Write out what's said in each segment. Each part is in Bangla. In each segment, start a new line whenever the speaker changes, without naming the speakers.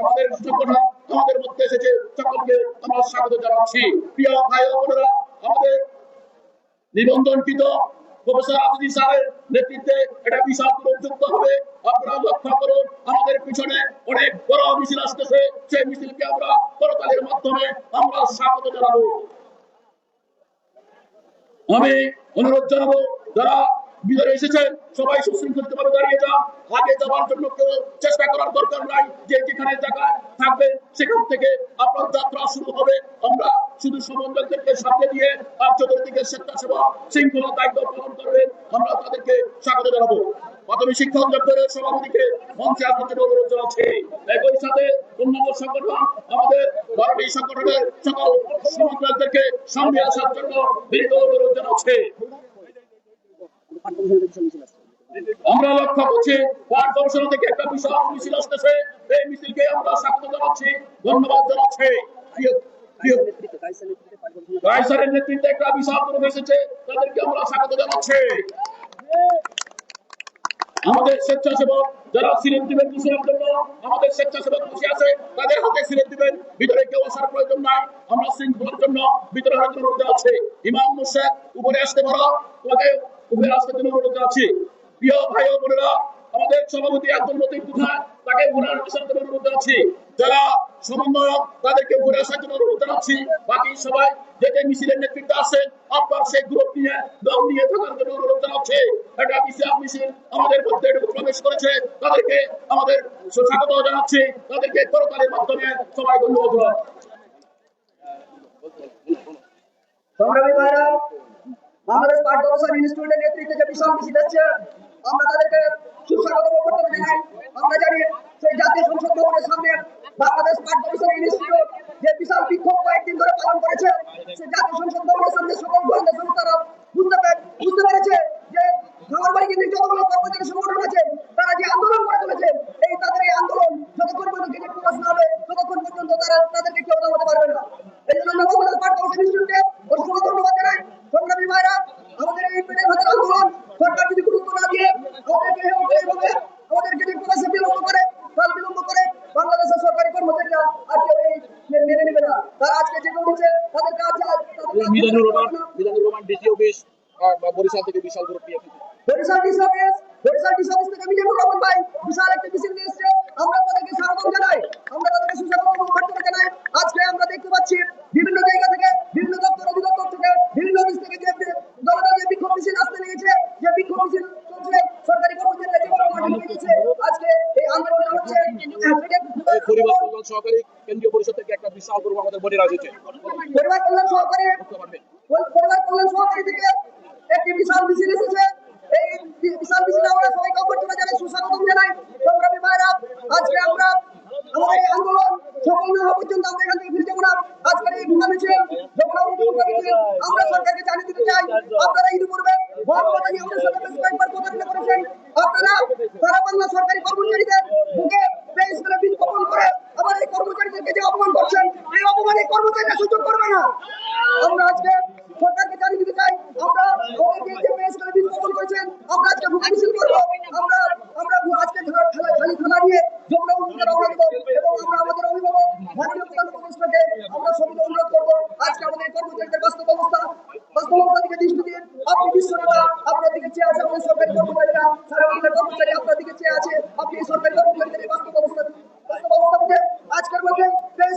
আমাদের সংগঠন আমাদের মধ্যে এসেছে সকলকে আমরা স্বাগত জানাচ্ছি। প্রিয় ভাই বোনেরা, আমাদের নিবন্ধনকৃত প্রফেসর আজদি স্যারের নেতৃত্বে এটা বিশাল যুক্ত হবে। আপনারা লক্ষ্য করুন, আমাদের পিছনে অনেক বড় মিছিল আসতেছে। সেই মিছিলকে আমরা করতালির মাধ্যমে আমরা স্বাগত জানাব। আমি অনুরোধ জানাব, যারা ভিতরে এসেছেন সবাই সুশৃঙ্খলিত ভাবে দাঁড়িয়ে যান আগে যাওয়ার জন্য কেউ চেষ্টা করার দরকার নাই, যে যেখানে জায়গায় থাকবেন সেখান থেকে আপনার যাত্রা শুরু হবে। আমরা শুধু সমন্বয়কদেরকে সামনে দিয়ে চতুর্দিকে স্বেচ্ছাসেবা শৃঙ্খলা দায়িত্ব পালন করবেন আমরা তাদেরকে স্বাগত জানাব। প্রাথমিক শিক্ষা অধিদপ্তরের সভাপতিকে মঞ্চে আসার অনুরোধ জানাচ্ছি। একই সাথে অন্যান্য সংগঠন, আমাদের এই সংগঠনের সকল সমন্বয়কদেরকে সামনে আসার জন্য বিনীত অনুরোধ জানাচ্ছি। আমরা লক্ষ্য করছি থেকে একটা বিশাল মিছিল আসতেছে। এই মিছিলকে আমরা স্বাগত জানাচ্ছি, ধন্যবাদ জানাচ্ছি। প্রিয় নেতৃত্বে একটা বিশাল এসেছে, তাদেরকে আমরা স্বাগত জানাচ্ছি। আমাদের স্বেচ্ছাসেবক যারা সিলেট দিবেন জন্য, আমাদের স্বেচ্ছাসেবক বসে আছে, তাদের হাতে সিলেট দিবেন, ভিতরে কেউ আসার প্রয়োজন নাই। আমরা শৃঙ্খলার জন্য ভিতরে আছে। ইমাম মুর্শেদ, উপরে আসতে পারো। তোমাকে আসতে জন্য অনুরোধ আছে প্রিয় ভাই বোনেরা, আমাদের সভাপতি আব্দুল লতিফ কোথায় তাকে আসার জন্য অনুরোধ জানাচ্ছি। যারা সমন্বয়ক, তাদেরকে উপরে আসার জন্য অনুরোধ জানাচ্ছি। বাকি সবাই যে যে মিছিলের নেতৃত্বে আছেন, আপনার সেই গ্রুপ নিয়ে, দল নিয়ে থাকার জন্য অনুরোধ জানাচ্ছি। এটা মিছিল মিছিল আমাদের মধ্যে প্রবেশ করেছে। তাদেরকে আমাদের স্বাগত জানাচ্ছি। তাদেরকে করতালের মাধ্যমে সবাই ধন্যবাদ।
সংগ্রামী ভাইরা বাংলাদেশ পাট গবেষণা ইনস্টিটিউটের নেতৃত্বে যে বিশাল মিছিল হচ্ছে, আমরা তাদেরকে সুস্বাগত বক্তব্য জানাই আমরা জানি সেই জাতীয় সংসদ ভবনের সামনে বাংলাদেশ পাট গবেষণা ইনস্টিটিউট যে বিশাল বিক্ষোভ কয়েকদিন ধরে পালন করেছে, সেই জাতীয় সংসদ ভবনের সামনে সকল ধরনের সংস্থারা বুঝতে পে- বুঝতে পেরেছে যে খাবার বাড়ি কেন্দ্রিক যতগুলো কর্মচারী সংগঠন আছে তারা যে আন্দোলন করে চলেছে এই তাদের এই আন্দোলন যতক্ষণ পর্যন্ত গেজেট প্রকাশ না হবে ততক্ষণ পর্যন্ত তারা তাদেরকে কেউ নামাতে পারবে না এই জন্য আমরা বাংলাদেশ পাট গবেষণা ইনস্টিটিউটকে অসংখ্য ধন্যবাদ জানাই সংগ্রামী ভাইরা আমাদের এই পেটের হাতের আন্দোলন সরকার যদি গুরুত্ব না দিয়ে আমাদেরকে এইভাবে এইভাবে আমাদের গেজেট প্রকাশে বিলম্ব করে কাল বিলম্ব করে বাংলাদেশের সরকারি কর্মচারীরা আর কেউ এই মে- মেনে নেবে না তারা আজকে যে করেছে তাদের কাজ
মিজানুর রহমান মিজানুর রহমান বরিশাল থেকে বিশাল গ্রুপ নিয়ে।
Barishal DC office Barishal DC office থেকে মিজানুর রহমান ভাই বিশাল একটা মিছিল নিয়ে এসেছে। আমরা তাদেরকে স্বাগত জানাই। আমরা তাদেরকে সুস্বাগত জানাই। আজকে আমরা দেখতে পাচ্ছি
পরিবার কল্যাণ সহকারী কেন্দ্রীয় পরিষদ থেকে একটা বিশাল গ্রুপ আমাদের বডিরা এসেছে
পরিবার কল্যাণ সহকারী পরিবার কল্যাণ সহকারী থেকে একটি বিশাল মিছিল এসেছে। এই বিশাল মিছিলে আমরা সবাইকে অভ্যর্থনা জানাই সুস্বাগতম জানাই। সংগ্রামী ভাইরা আজকে আমরা আমাদের এই আন্দোলন সফল না হওয়া পর্যন্ত আমরা এখান থেকে ফিরে যাব না। আজকের এই মিছিল আমরা সরকারকে জানিয়ে দিতে চাই আপনারা ইতিপূর্বে কথা আমাদের বাংলা এই কর্মচারীদেরকে যে অপমান করবে না। আমরা আজকে সরকারকে চাই, আমরা বীজ বপন করেছেন, আমরা আমরা আমরা আজকে খালি থানা নিয়ে যমুনা উন্নয়নে রওনা এবং আমরা আমাদের অভিভাবক মাননীয় প্রধান উপদেষ্টাকে আমরা সবিত অনুরোধ করব আজকে আমাদের কর্মচারীদের বাস্তব অবস্থা বাস্তব অবস্থা দিকে দৃষ্টি দিন আপনি বিশ্বনেতা আপনার দিকে চেয়ে আছে আমাদের সরকারি কর্মচারীরা সারা বাংলার কর্মচারী আপনার দিকে চেয়ে আছে আপনি এই সরকারি কর্মচারীদের এই বাস্তব অবস্থা বাস্তব অবস্থা মধ্যে আজকের মধ্যে প্রেস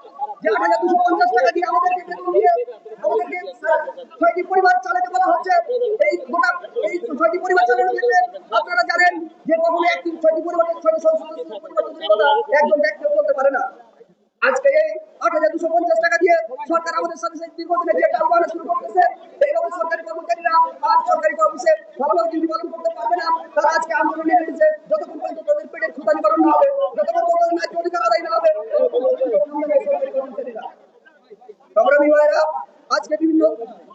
আট হাজার দুশো পঞ্চাশ টাকা দিয়ে আমাদেরকে এই গোটা না। আর সরকারি অফিসে ভালোভাবে ডিউটি পালন করতে পারবে না। তারা আজকে আন্দোলনে নেমেছে। যতক্ষণ পর্যন্ত তাদের পেটের ক্ষুদা নিবারণ হবে যতক্ষণ পর্যন্ত ন্যায্য অধিকার আদায় না হবে ততক্ষণ পর্যন্ত সংগ্রামী সরকারি কর্মচারীরা সংগ্রামী ভাইরা আজকে বিভিন্ন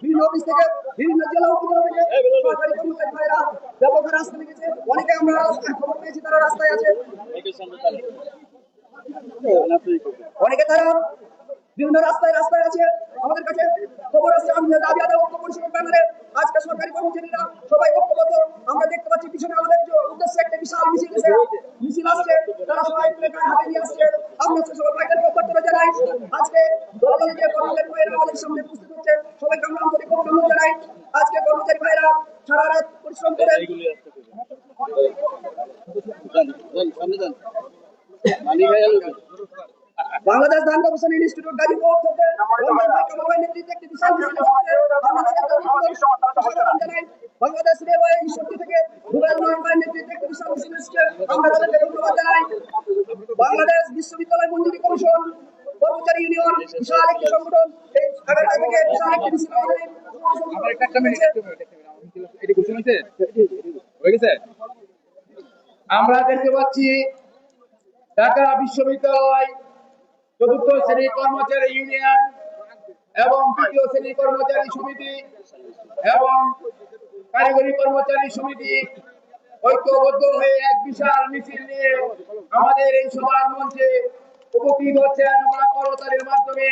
বিভিন্ন অফিস থেকে বিভিন্ন জেলা উপজেলা থেকে সরকারি কর্মচারী ভাইরা ব্যাপক রাস্তা লেগেছে অনেকে আমরা খবর পেয়েছি তারা রাস্তায় আছে অনেকে তারা বিভিন্ন রাস্তায় রাস্তায় আছে, আমাদের কাছে খবর আছে, আমি দাবি আদায় ঐক্য পরিষদের ব্যানারে আজকে সরকারি কর্মচারীরা সবাই ঐক্যবদ্ধ। আমরা দেখতে পাচ্ছি পিছনে আমাদের উদ্দেশ্যে একটা বিশাল মিছিল এসে, মিছিল আসছে, তারা সবাই প্লেকার হাতে নিয়ে আসছে। আমরা হচ্ছে সবাই ভাইদেরকে অভ্যর্থনা জানাই, আজকে দলদল যে কর্মচারী ভাইরা আমাদের সামনে উপস্থিত হচ্ছে সবাইকে আমরা আন্তরিক অভিনন্দন জানাই, আজকে কর্মচারী ভাইরা সারা রাত পরিশ্রম করে
সামনে যান। মানি ভাই
বাংলাদেশ ধান গবেষণা ইনস্টিটিউট গাজীপুর থেকে নেতৃত্বে একটি বিশাল। বাংলাদেশ রেলওয়ে ইনস্টিটিউট থেকে রুবেল ভাই নেতৃত্বে একটি বিশাল আমরা তাদেরকে ধন্যবাদ জানাই। বাংলাদেশ বিশ্ববিদ্যালয় মঞ্জুরি কমিশন কর্মচারী ইউনিয়ন বিশাল একটি সংগঠন এই আগামী থেকে বিশাল একটি মিছিল আমাদের
একটা মিনিট একটা মিনিট হয়েছে? হয়ে গেছে? আমরা দেখতে পাচ্ছি ঢাকা বিশ্ববিদ্যালয় চতুর্থ শ্রেণি কর্মচারী ইউনিয়ন এবং তৃতীয় শ্রেণি কর্মচারী সমিতি এবং কারিগরি কর্মচারী সমিতি ঐক্যবদ্ধ হয়ে এক বিশাল মিছিল নিয়ে আমাদের এই সভার মঞ্চে উপস্থিত হচ্ছেন আমরা করতালির মাধ্যমে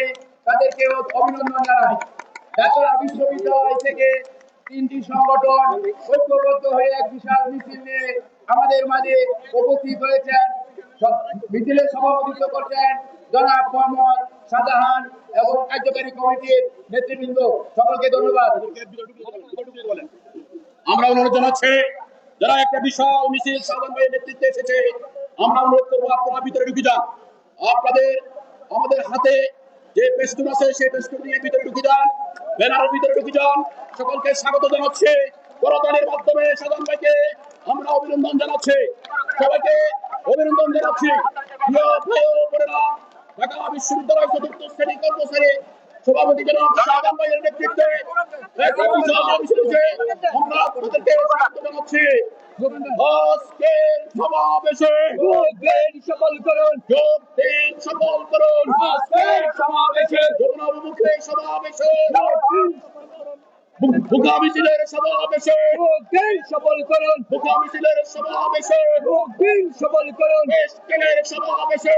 তাদেরকে অভিনন্দন জানাই। ঢাকা বিশ্ববিদ্যালয় থেকে তিনটি সংগঠন ঐক্যবদ্ধ হয়ে এক বিশাল মিছিল নিয়ে আমাদের মাঝে উপস্থিত হয়েছেন মিছিলের সভাপতিত্ব করছেন জনাব মোহাম্মদ শাহজাহান এবং কার্যকারী কমিটির নেতৃবৃন্দ। সকলকে ধন্যবাদ।
আমরা অনুরোধ জানাচ্ছি, যারা একটা বিশাল মিছিল সাধারণ ভাইয়ের নেতৃত্বে এসেছে, আমরা অনুরোধ করব, আপনারা ভিতরে ঢুকে যান। আপনাদের, আমাদের হাতে যে পেস্টুন আছে, সেই পেস্টুন নিয়ে ভিতরে ঢুকে যান, ব্যানারের ভিতরে ঢুকে যান। সকলকে স্বাগত জানাচ্ছি। করতালির মাধ্যমে সাধারণ ভাইকে আমরা অভিনন্দন জানাচ্ছি। সবাইকে অভিনন্দন জানাচ্ছি ঢাকা বিশ্ববিদ্যালয় চতুর্থ শ্রেণি কর্মচারী সভাপতি জনাব সাধারণ ভাইয়ের নেতৃত্বে একটা বিশাল মিছিলকে আমরা আপনাদেরকে স্বাগত জানাচ্ছি। আজকে সমাবেশে যোগ দিন সফল করুন। যোগ দিন সফল করুন। আজকে সমাবেশে যমুনা সমাবেশে মিছিলের সমাবেশে।
দিন সফল করুন।
বুকা মিছিলের সমাবেশে
সফল করুন।
দেশের সমাবেশে।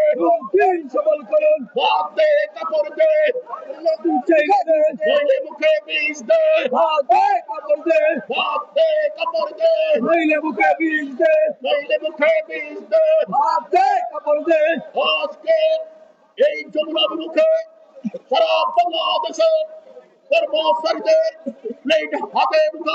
সফল করুন।
বাদ দে। কাপড় দে। নইলে মুখে বিষ দে।
ভাগে কাপড় দে।
দে কাপড় দে।
নইলে মুখে বিষ দে।
নইলে মুখে বিষ দে।
ভাগে কাপড় দে।
আজকে এই যমুনা মুখে সারা বাংলাদেশে কর্মচারীদের প্লেট হাতে মুখা